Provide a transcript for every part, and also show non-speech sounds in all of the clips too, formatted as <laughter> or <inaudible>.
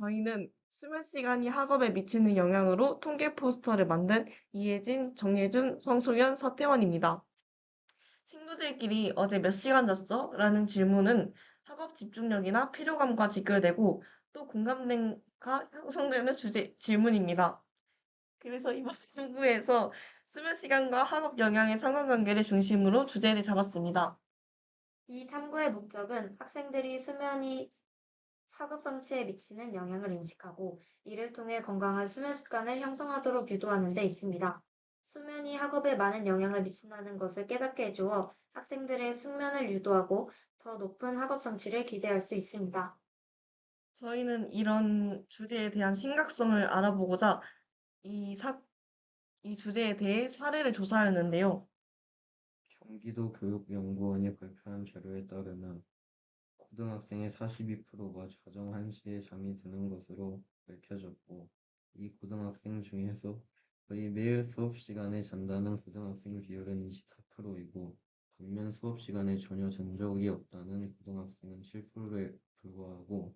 저희는 수면 시간이 학업에 미치는 영향으로 통계 포스터를 만든 이혜진, 정예준, 성소연, 서태원입니다. 친구들끼리 어제 몇 시간 잤어? 라는 질문은 학업 집중력이나 피로감과 직결되고 또 공감대가 형성되는 주제 질문입니다. 그래서 이번 <laughs> 연구에서 수면 시간과 학업 영향의 상관관계를 중심으로 주제를 잡았습니다. 이 탐구의 목적은 학생들이 수면이 학업 성취에 미치는 영향을 인식하고 이를 통해 건강한 수면 습관을 형성하도록 유도하는 데 있습니다. 수면이 학업에 많은 영향을 미친다는 것을 깨닫게 해주어 학생들의 숙면을 유도하고 더 높은 학업 성취를 기대할 수 있습니다. 저희는 이런 주제에 대한 심각성을 알아보고자 이 사, 이 주제에 대해 사례를 조사하였는데요. 경기도 교육연구원이 발표한 자료에 따르면 고등학생의 42%가 자정 1시에 잠이 드는 것으로 밝혀졌고 이 고등학생 중에서 거의 매일 수업 시간에 잔다는 고등학생 비율은 24%이고 반면 수업 시간에 전혀 잔 적이 없다는 고등학생은 7%에 불과하고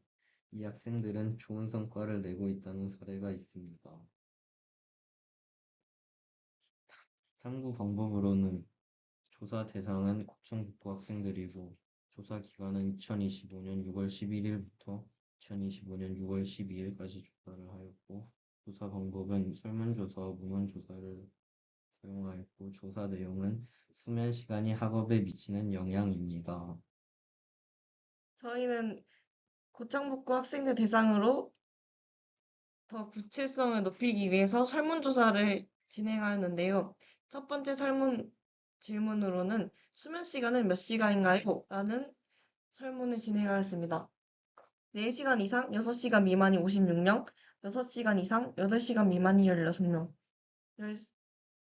이 학생들은 좋은 성과를 내고 있다는 사례가 있습니다. 탐구 방법으로는 조사 대상은 고청북부 학생들이고 조사 기간은 2025년 6월 11일부터 2025년 6월 12일까지 조사를 하였고 조사 방법은 설문조사와 문헌조사를 사용하였고 조사 내용은 수면 시간이 학업에 미치는 영향입니다. 저희는 고창북구 학생들 대상으로 더 구체성을 높이기 위해서 설문조사를 진행하였는데요. 첫 번째 설문 질문으로는 수면 시간은 몇 시간인가요? 라는 설문을 진행하였습니다. 4시간 이상 6시간 미만이 56명, 6시간 이상 8시간 미만이 16명,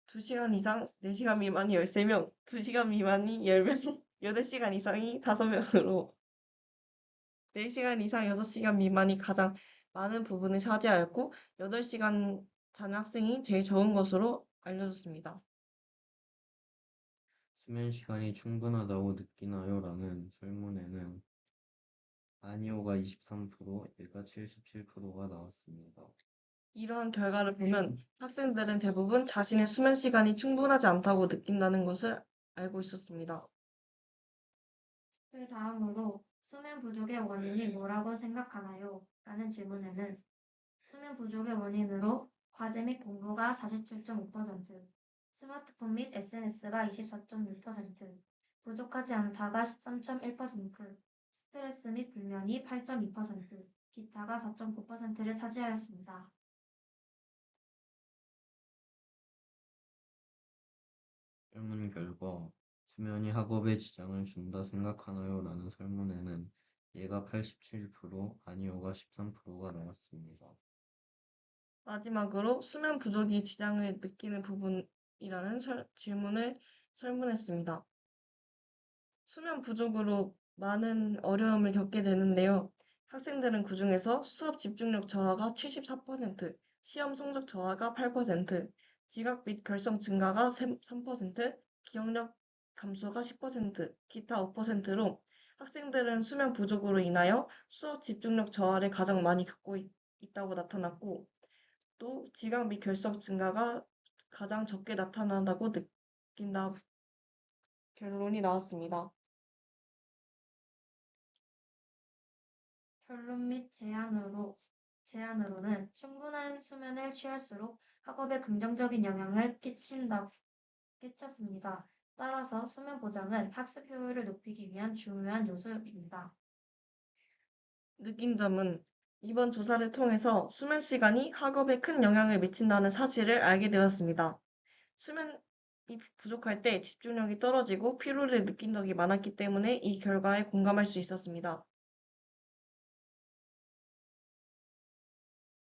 2시간 이상 4시간 미만이 13명, 2시간 미만이 10명, 8시간 이상이 5명으로 4시간 이상 6시간 미만이 가장 많은 부분을 차지하였고 8시간 자는 학생이 제일 적은 것으로 알려졌습니다. 수면 시간이 충분하다고 느끼나요? 라는 설문에는 아니오가 23%, 예가 77%가 나왔습니다. 이러한 결과를 보면 학생들은 대부분 자신의 수면 시간이 충분하지 않다고 느낀다는 것을 알고 있었습니다. 그 다음으로 수면 부족의 원인이 뭐라고 생각하나요? 라는 질문에는 수면 부족의 원인으로 과제 및 공부가 47.5%, 스마트폰 및 SNS가 24.6%, 부족하지 않다가 13.1%, 스트레스 및 불면이 8.2%, 기타가 4.9%를 차지하였습니다. 설문 결과 수면이 학업에 지장을 준다 생각하나요? 라는 설문에는 예가 87%, 아니오가 13%가 나왔습니다. 마지막으로 수면 부족이 지장을 느끼는 부분 이라는 설- 질문을 설문했습니다. 수면 부족으로 많은 어려움을 겪게 되는데요. 학생들은 그 중에서 수업 집중력 저하가 74%, 시험 성적 저하가 8%, 지각 및 결석 증가가 3%, 기억력 감소가 10%, 기타 5%로 학생들은 수면 부족으로 인하여 수업 집중력 저하를 가장 많이 겪고 있, 있다고 나타났고, 또 지각 및 결석 증가가 가장 적게 나타난다고 느낀다 결론이 나왔습니다. 결론 및 제안으로, 제안으로는 충분한 수면을 취할수록 학업에 긍정적인 영향을 끼친다, 끼쳤습니다. 따라서 수면 보장은 학습 효율을 높이기 위한 중요한 요소입니다. 느낀 점은 이번 조사를 통해서 수면 시간이 학업에 큰 영향을 미친다는 사실을 알게 되었습니다. 수면이 부족할 때 집중력이 떨어지고 피로를 느낀 적이 많았기 때문에 이 결과에 공감할 수 있었습니다.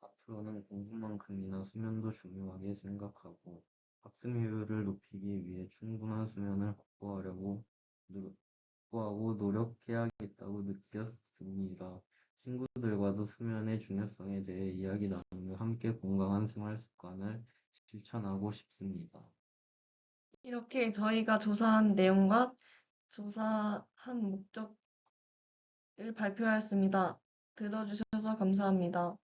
앞으로는 공부만큼이나 수면도 중요하게 생각하고 학습 효율을 높이기 위해 충분한 수면을 확보하려고 노- 확보하고 노력해야겠다고 느꼈습니다. 친구들과도 수면의 중요성에 대해 이야기 나누며 함께 건강한 생활 습관을 실천하고 싶습니다. 이렇게 저희가 조사한 내용과 조사한 목적을 발표하였습니다. 들어주셔서 감사합니다.